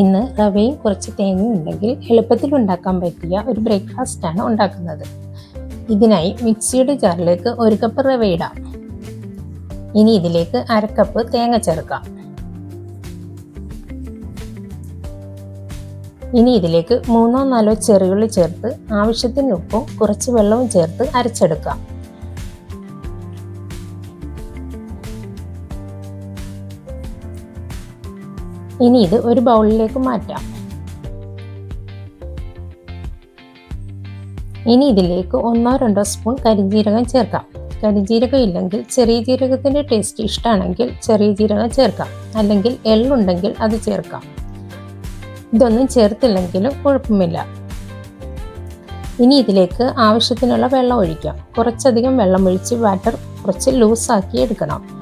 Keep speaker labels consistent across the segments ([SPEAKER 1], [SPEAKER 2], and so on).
[SPEAKER 1] ഇന്ന് റവയും കുറച്ച് തേങ്ങയും ഉണ്ടെങ്കിൽ എളുപ്പത്തിൽ ഉണ്ടാക്കാൻ പറ്റിയ ഒരു ബ്രേക്ക്ഫാസ്റ്റാണ് ഉണ്ടാക്കുന്നത്. ഇതിനായി മിക്സിയുടെ ജാറിലേക്ക് ഒരു കപ്പ് റവ ഇടാം. ഇനി ഇതിലേക്ക് അരക്കപ്പ് കപ്പ് തേങ്ങ ചേർക്കാം. ഇനി ഇതിലേക്ക് മൂന്നോ നാലോ ചെറുകളി ചേർത്ത് ആവശ്യത്തിന് ഉപ്പും കുറച്ച് വെള്ളവും ചേർത്ത് അരച്ചെടുക്കാം. ഇനി ഇത് ഒരു ബൗളിലേക്ക് മാറ്റാം. ഇനി ഇതിലേക്ക് ഒന്നോ രണ്ടോ സ്പൂൺ കരിഞ്ജീരകം ചേർക്കാം. കരിഞ്ജീരകം ഇല്ലെങ്കിൽ ചെറിയ ജീരകത്തിന്റെ ടേസ്റ്റ് ഇഷ്ടമാണെങ്കിൽ ചെറിയ ജീരകം ചേർക്കാം. അല്ലെങ്കിൽ എള്ളുണ്ടെങ്കിൽ അത് ചേർക്കാം. ഇതൊന്നും ചേർത്തില്ലെങ്കിലും കുഴപ്പമില്ല. ഇനി ഇതിലേക്ക് ആവശ്യത്തിനുള്ള വെള്ളം ഒഴിക്കാം. കുറച്ചധികം വെള്ളം ഒഴിച്ച് വാട്ടർ കുറച്ച് ലൂസാക്കി എടുക്കണം.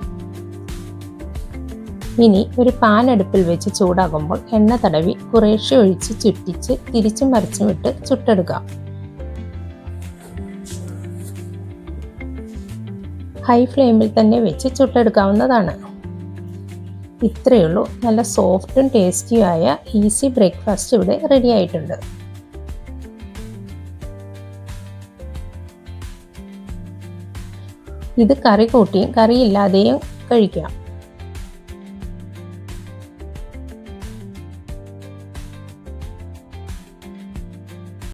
[SPEAKER 1] ഇനി ഒരു പാൻ അടുപ്പിൽ വെച്ച് ചൂടാകുമ്പോൾ എണ്ണ തടവി കുറേശ്ശെ ഒഴിച്ച് ചുറ്റിച്ച് തിരിച്ചും മറിച്ചും ഇട്ട് ചുട്ടെടുക്കാം ഹൈ ഫ്ലെയിമിൽ തന്നെ വെച്ച് ചുട്ടെടുക്കാവുന്നതാണ്. ഇത്രയേ ഉള്ളൂ നല്ല സോഫ്റ്റും ടേസ്റ്റിയുമായ ഈസി ബ്രേക്ക്ഫാസ്റ്റ് ഇവിടെ റെഡി ആയിട്ടുണ്ട്. ഇത് കറി കൂട്ടിയും കറിയില്ലാതെയും കഴിക്കാം.